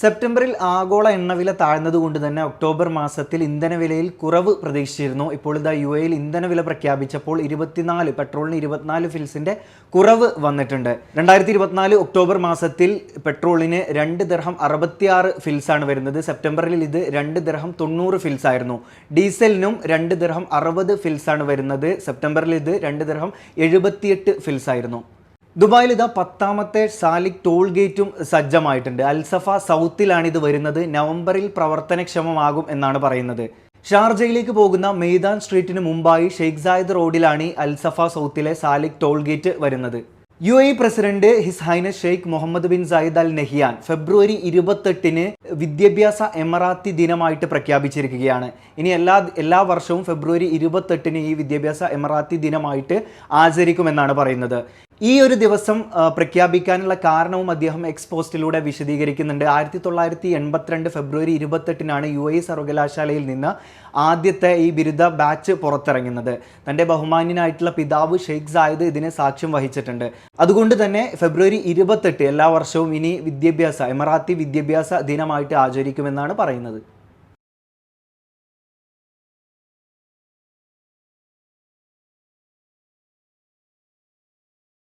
സെപ്റ്റംബറിൽ ആഗോള എണ്ണവില താഴ്ന്നതുകൊണ്ട് തന്നെ ഒക്ടോബർ മാസത്തിൽ ഇന്ധനവിലയിൽ കുറവ് പ്രതീക്ഷിച്ചിരുന്നു. ഇപ്പോൾ ഇതാ യു എയിൽ ഇന്ധനവില പ്രഖ്യാപിച്ചപ്പോൾ ഇരുപത്തിനാല് പെട്രോളിന് ഇരുപത്തിനാല് ഫിൽസിന്റെ കുറവ് വന്നിട്ടുണ്ട്. രണ്ടായിരത്തി ഇരുപത്തിനാല് ഒക്ടോബർ മാസത്തിൽ പെട്രോളിന് രണ്ട് ദർഹം അറുപത്തിയാറ് ഫിൽസ് ആണ് വരുന്നത്. സെപ്റ്റംബറിൽ ഇത് രണ്ട് ദർഹം തൊണ്ണൂറ് ഫിൽസ് ആയിരുന്നു ഡീസലിനും രണ്ട് ദർഹം അറുപത് ഫിൽസ് ആണ് വരുന്നത്. സെപ്റ്റംബറിൽ ഇത് രണ്ട് ദർഹം എഴുപത്തിയെട്ട് ഫിൽസ് ആയിരുന്നു ദുബായിൽ ഇതാ പത്താമത്തെ സാലിക് ടോൾ ഗേറ്റും സജ്ജമായിട്ടുണ്ട്. അൽസഫ സൗത്തിലാണ് ഇത് വരുന്നത്. നവംബറിൽ പ്രവർത്തനക്ഷമമാകും എന്നാണ് പറയുന്നത്. ഷാർജയിലേക്ക് പോകുന്ന മെയ്ദാൻ സ്ട്രീറ്റിന് മുമ്പായി ഷെയ്ഖ് സായിദ് റോഡിലാണ് ഈ അൽസഫ സൗത്തിലെ സാലിക് ടോൾ ഗേറ്റ് വരുന്നത്. U A president his highness Sheikh Mohammed bin Zayed Al Nahyan February ഇരുപത്തെട്ടിന് വിദ്യാഭ്യാസ എമറാത്തി ദിനമായിട്ട് പ്രഖ്യാപിച്ചിരിക്കുകയാണ്. ഇനി എല്ലാ എല്ലാ വർഷവും ഫെബ്രുവരി ഇരുപത്തെട്ടിന് ഈ വിദ്യാഭ്യാസ എമറാത്തി ദിനമായിട്ട് ആചരിക്കുമെന്നാണ് പറയുന്നത്. ഈ ഒരു ദിവസം പ്രഖ്യാപിക്കാനുള്ള കാരണവും അദ്ദേഹം എക്സ്പോസ്റ്റിലൂടെ വിശദീകരിക്കുന്നുണ്ട്. ആയിരത്തി തൊള്ളായിരത്തി എൺപത്തിരണ്ട് ഫെബ്രുവരി ഇരുപത്തെട്ടിനാണ് യു എ സർവകലാശാലയിൽ നിന്ന് ആദ്യത്തെ ഈ ബിരുദ ബാച്ച് പുറത്തിറങ്ങുന്നത്. തന്റെ ബഹുമാന്യനായിട്ടുള്ള പിതാവ് ഷെയ്ഖ് സായിദ് ഇതിനെ സാക്ഷ്യം വഹിച്ചിട്ടുണ്ട്. അതുകൊണ്ട് തന്നെ ഫെബ്രുവരി ഇരുപത്തെട്ട് എല്ലാ വർഷവും ഇനി വിദ്യാഭ്യാസ എമറാത്തി വിദ്യാഭ്യാസ ദിനമായിട്ട് ആചരിക്കുമെന്നാണ് പറയുന്നത്.